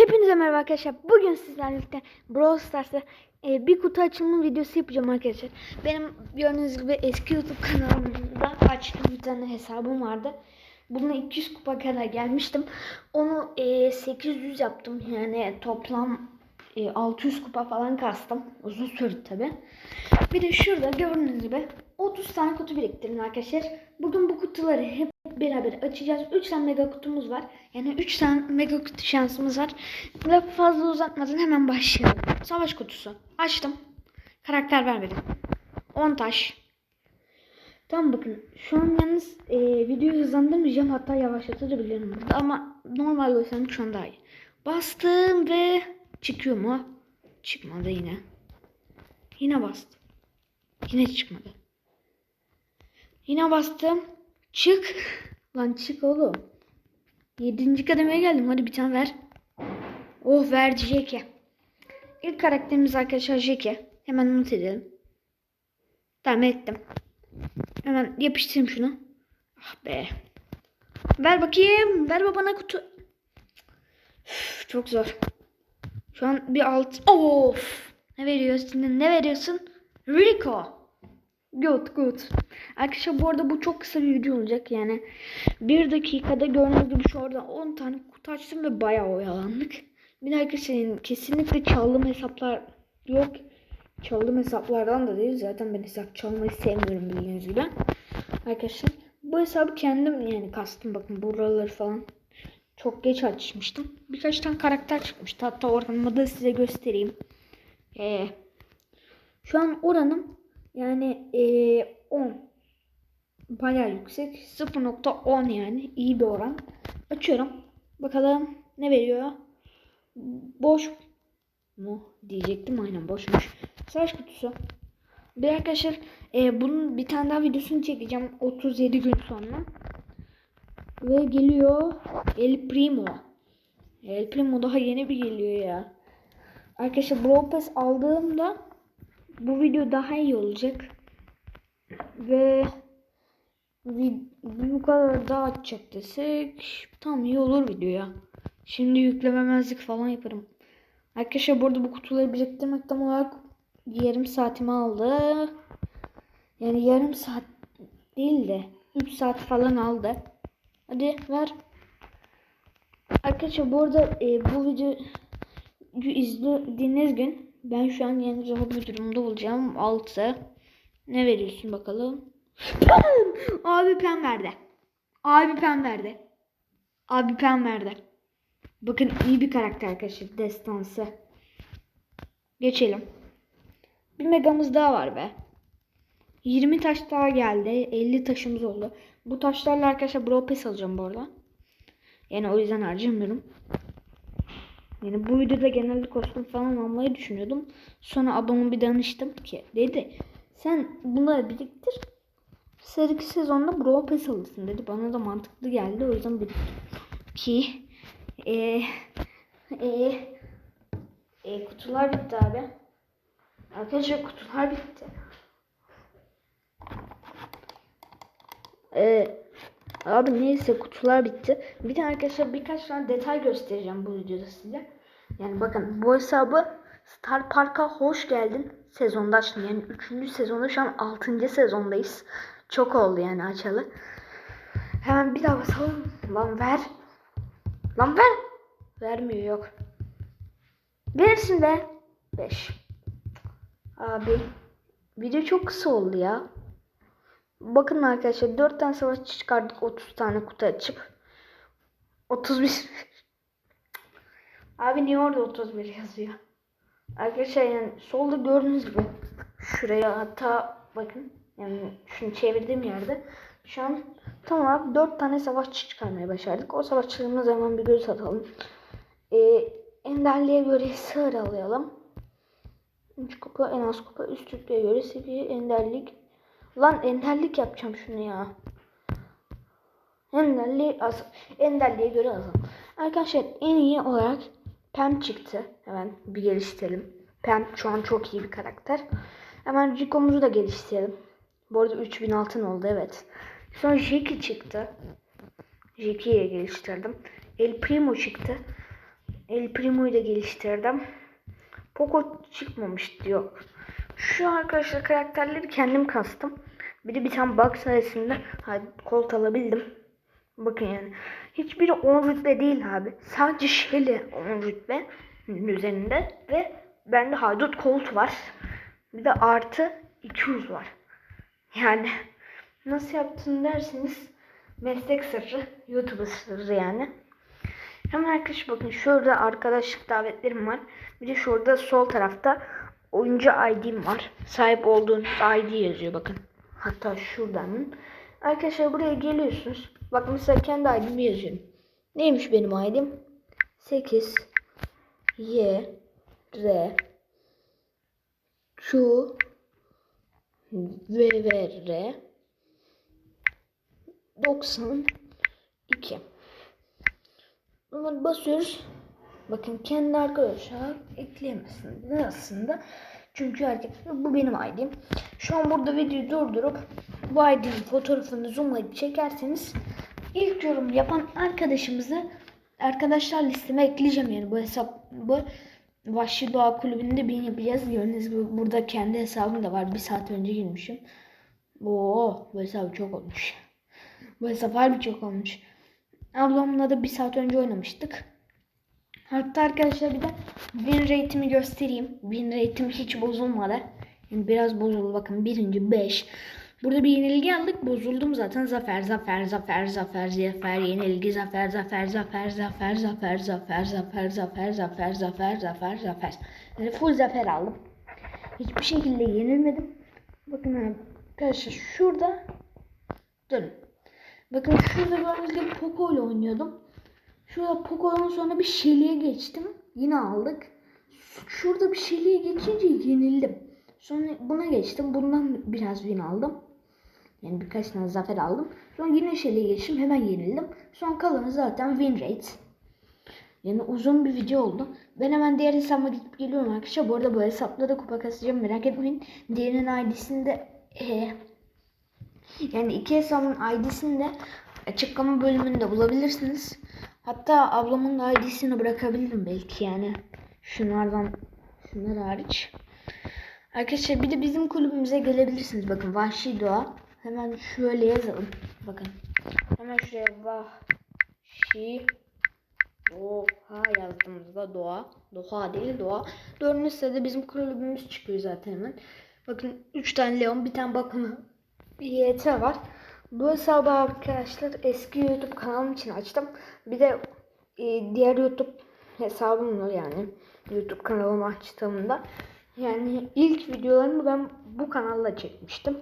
Hepinize merhaba arkadaşlar. Bugün sizlerle birlikte Brawl Stars'ta e, bir kutu açılımı videosu yapacağım arkadaşlar. Benim gördüğünüz gibi eski YouTube kanalımda açtığım bir tane hesabım vardı. Bununla 200 kupa kadar gelmiştim. Onu e, 800 yaptım. Yani toplam e, 600 kupa falan kastım. Uzun sürdü tabi. Bir de şurada gördüğünüz gibi 30 tane kutu biriktirdim arkadaşlar. Bugün bu kutuları hep beraber açacağız. 3 tane mega kutumuz var. Yani 3 tane mega kutu şansımız var. Lafı fazla uzatmadan hemen başlayalım. Savaş kutusu. Açtım. Karakter vermedim. 10 taş. Tamam bakın. Şu an yalnız e, videoyu hızlandırmayacağım. Hatta yavaşlatabilirim burada. Ama normal olsam şu an daha iyi. Bastım ve çıkıyor mu? Çıkmadı yine. Yine bastım. Yine çıkmadı. Yine bastım. Çık. Lan çık oğlum. Yedinci kademeye geldim. Hadi bir tane ver. Oh verdi Jeke. İlk karakterimiz arkadaşlar Jeke. Hemen unut edelim. Tamam ettim. Hemen yapıştırayım şunu. Ah be. Ver bakayım. Ver babana kutu. Üf, çok zor. Şu an bir alt. Of. Ne veriyorsun? Ne veriyorsun? Rico. Good good. Arkadaşlar bu arada bu çok kısa bir video olacak yani. Bir dakikada gördüğünüz gibi şu orada 10 tane kutu açtım ve bayağı oyalandık. Bir de arkadaşlar kesinlikle çaldığım hesaplar yok. Çaldığım hesaplardan da değil. Zaten ben hesap çalmayı sevmiyorum bildiğiniz gibi. Arkadaşlar bu hesabı kendim yani kastım bakın buraları falan. Çok geç açmıştım. Birkaç tane karakter çıkmıştı. Hatta oradan da size göstereyim. Ee, şu an oranım yani eee 10. Bayağı yüksek. 0.10 yani. iyi bir oran. Açıyorum. Bakalım ne veriyor. Boş mu diyecektim. Aynen boşmuş. Savaş kutusu. Bir arkadaşlar eee, bunun bir tane daha videosunu çekeceğim. 37 gün sonra. Ve geliyor El Primo. El Primo daha yeni bir geliyor ya. Arkadaşlar Brawl Pass aldığımda bu video daha iyi olacak. Ve bu kadar daha açacak desek tam iyi olur video ya. Şimdi yüklememezlik falan yaparım. Arkadaşlar burada bu kutuları biriktirmek tam olarak yarım saatimi aldı. Yani yarım saat değil de 3 saat falan aldı. Hadi ver. Arkadaşlar bu arada e, bu videoyu izlediğiniz gün ben şu an yeni zor bir durumda olacağım. 6. Ne veriyorsun bakalım? Abi pen verdi. Abi pen verdi. Abi pen verdi. Bakın iyi bir karakter arkadaşlar. Destansı. Geçelim. Bir megamız daha var be. 20 taş daha geldi. 50 taşımız oldu. Bu taşlarla arkadaşlar Brawl Pass alacağım bu arada. Yani o yüzden harcamıyorum. Yani bu videoda genelde kostüm falan almayı düşünüyordum. Sonra ablamı bir danıştım ki dedi sen bunları biriktir. Sonraki sezonda Brawl Pass alırsın dedi. Bana da mantıklı geldi. O yüzden biriktir. Ki e, e, e, kutular bitti abi. Arkadaşlar kutular bitti. E, abi neyse kutular bitti. Bir de arkadaşlar birkaç tane detay göstereceğim bu videoda size. Yani bakın bu hesabı Star Park'a hoş geldin sezonda açtım. Yani 3. sezonda şu an 6. sezondayız. Çok oldu yani açalı. Hemen bir daha basalım. Lan ver. Lan ver. Vermiyor yok. Verirsin de. 5. Abi. Video çok kısa oldu ya. Bakın arkadaşlar 4 tane savaşçı çıkardık 30 tane kutu açıp. 31. Abi niye orada 31 yazıyor? Arkadaşlar yani solda gördüğünüz gibi şuraya hatta bakın yani şunu çevirdiğim yerde şu an tam olarak 4 tane savaşçı çıkarmaya başardık. O savaşçılarımıza hemen bir göz atalım. Ee, enderliğe göre sıralayalım. 3 kupa en az kupa üstlüğe göre seviye enderlik. Lan enderlik yapacağım şunu ya. Enderliğe az. Enderliğe göre azam. Arkadaşlar en iyi olarak Pam çıktı. Hemen bir geliştirelim. Pam şu an çok iyi bir karakter. Hemen Rico'muzu da geliştirelim. Bu arada 3000 altın oldu evet. Sonra Jackie çıktı. Jackie'yi geliştirdim. El Primo çıktı. El Primo'yu da geliştirdim. Poco çıkmamış diyor. Şu arkadaşlar karakterleri kendim kastım. Bir de bir tane bug sayesinde kolt alabildim. Bakın yani. Hiçbiri 10 rütbe değil abi. Sadece Shelly 10 rütbe üzerinde ve bende haydut kolt var. Bir de artı 200 var. Yani nasıl yaptın derseniz meslek sırrı, YouTube sırrı yani. Hemen arkadaşlar bakın şurada arkadaşlık davetlerim var. Bir de şurada sol tarafta oyuncu ID'm var. Sahip olduğunuz ID yazıyor bakın. Hatta şuradan. Arkadaşlar buraya geliyorsunuz. Bak mesela kendi ID'mi yazıyorum. Neymiş benim ID'm? 8 Y R Q V V R 92 Bunları basıyoruz. Bakın kendi arkadaşlar ekleyemezsiniz aslında. Çünkü arkadaşlar bu benim ID'm. Şu an burada videoyu durdurup bu ID'nin fotoğrafını zoomlayıp çekerseniz ilk yorum yapan arkadaşımızı arkadaşlar listeme ekleyeceğim yani bu hesap bu Vahşi Doğa Kulübü'nde bin yapacağız. Gördüğünüz gibi burada kendi hesabım da var. Bir saat önce girmişim. Oo, bu hesap çok olmuş. Bu hesap harbi çok olmuş. Ablamla da bir saat önce oynamıştık. Hatta arkadaşlar bir de win rate'imi göstereyim. Win rate'im hiç bozulmadı. Yani biraz bozuldu bakın birinci 5. Burada bir yenilgi aldık. Bozuldum zaten. Zafer, zafer, zafer, zafer, zafer, yenilgi, zafer, zafer, zafer, zafer, zafer, zafer, zafer, zafer, zafer, zafer, zafer, zafer. Yani full zafer aldım. Hiçbir şekilde yenilmedim. Bakın arkadaşlar şurada dönün. Bakın şurada gördüğünüz gibi Poco ile oynuyordum. Şurada Poco'dan sonra bir Shelly'e geçtim. Yine aldık. Şurada bir Shelly'e geçince yenildim. Sonra buna geçtim. Bundan biraz win aldım. Yani birkaç tane zafer aldım. Sonra yine Shelly'e geçtim. Hemen yenildim. Son kalanı zaten win rate. Yani uzun bir video oldu. Ben hemen diğer hesabıma gidip geliyorum arkadaşlar. Bu arada bu hesapla da kupa kasacağım. Merak etmeyin. Diğerinin ID'sinde ee, yani iki hesabın ID'sini açıklama bölümünde bulabilirsiniz. Hatta ablamın da ID'sini bırakabilirim belki yani. Şunlardan şunlar hariç. Arkadaşlar bir de bizim kulübümüze gelebilirsiniz. Bakın Vahşi Doğa. Hemen şöyle yazalım. Bakın. Hemen şuraya Vahşi Doğa yazdığımızda Doğa. Doğa değil Doğa. Dördüncü sırada bizim kulübümüz çıkıyor zaten hemen. Bakın 3 tane Leon bir tane bakın YT var. Bu hesabı arkadaşlar eski YouTube kanalım için açtım. Bir de e, diğer YouTube hesabım var yani. YouTube kanalımı açtığımda. Yani ilk videolarımı ben bu kanalla çekmiştim.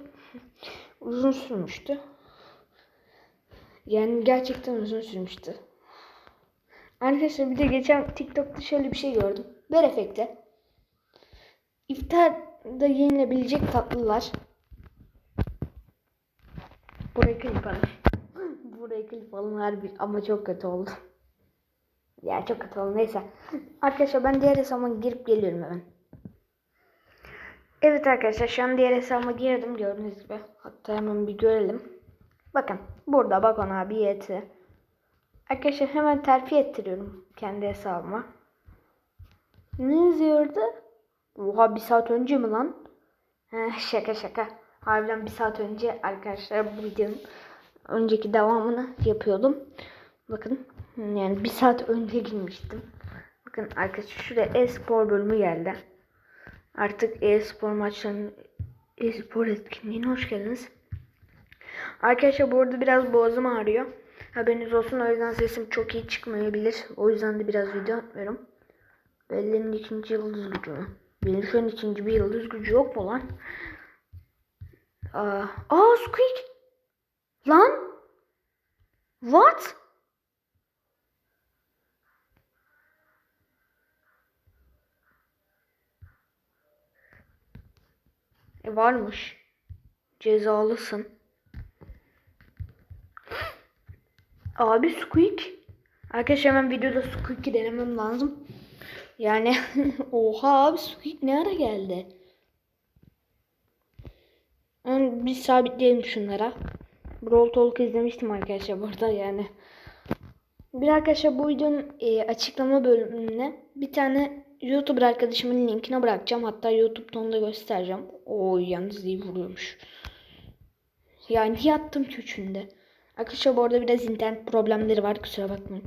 uzun sürmüştü. Yani gerçekten uzun sürmüştü. Arkadaşlar bir de geçen TikTok'ta şöyle bir şey gördüm. Ver efekte. İftarda yenilebilecek tatlılar. Buraya klip alın. Buraya klip alın harbi ama çok kötü oldu. Ya çok kötü oldu neyse. Arkadaşlar ben diğer hesabıma girip geliyorum hemen. Evet arkadaşlar şu an diğer hesabıma girdim gördüğünüz gibi. Hatta hemen bir görelim. Bakın burada bakın abi yeti. Arkadaşlar hemen terfi ettiriyorum kendi hesabıma. Ne yazıyordu? Oha bir saat önce mi lan? Heh, şaka şaka. Harbiden bir saat önce arkadaşlar bu videonun önceki devamını yapıyordum. Bakın yani bir saat önce girmiştim. Bakın arkadaşlar şuraya e-spor bölümü geldi. Artık e-spor maçlarının e-spor etkinliğine hoş geldiniz. Arkadaşlar bu arada biraz boğazım ağrıyor. Haberiniz olsun o yüzden sesim çok iyi çıkmayabilir. O yüzden de biraz video atmıyorum. Bellerin ikinci yıldız gücü mü? An ikinci bir yıldız gücü yok mu lan? Aa, aa Squeak. Lan. What? E varmış. Cezalısın. Abi Squeak. Arkadaşlar hemen videoda Squeak'i denemem lazım. Yani oha abi Squeak ne ara geldi? Yani biz sabitleyelim şunlara. Brawl Talk izlemiştim arkadaşlar burada yani. Bir arkadaşlar bu videonun e, açıklama bölümüne bir tane YouTuber arkadaşımın linkini bırakacağım. Hatta YouTube'da onu da göstereceğim. Oo yalnız iyi vuruyormuş. Yani yattım ki üçünde. Arkadaşlar bu arada biraz internet problemleri var kusura bakmayın.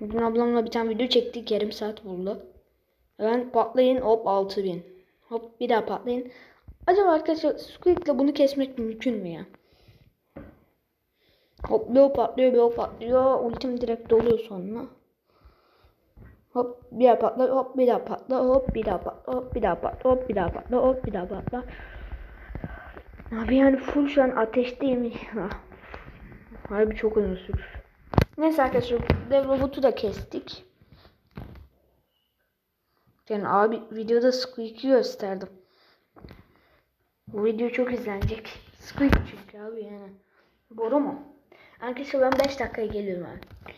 Bugün ablamla bir tane video çektik yarım saat buldu. Ben patlayın hop 6000. Hop bir daha patlayın. Acaba arkadaşlar Squeak'le bunu kesmek mümkün mü ya? Hop bir o patlıyor bir o patlıyor. Ultim direkt doluyor sonra. Hop bir daha patla hop bir daha patla hop bir daha patla hop bir daha patla hop bir daha patla hop bir daha patla. Abi yani full şu an ateşteyim ya. Harbi çok uzun sürdü. Neyse arkadaşlar dev robotu da kestik. Yani abi videoda Squeak'i gösterdim. Bu video çok izlenecek. Squeak çünkü abi yani. Boru mu? Arkadaşlar ben 5 dakikaya geliyorum abi.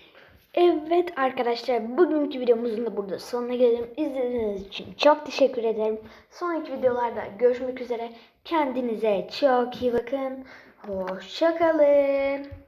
Evet arkadaşlar bugünkü videomuzun da burada sonuna gelelim. İzlediğiniz için çok teşekkür ederim. Sonraki videolarda görüşmek üzere. Kendinize çok iyi bakın. Hoşçakalın.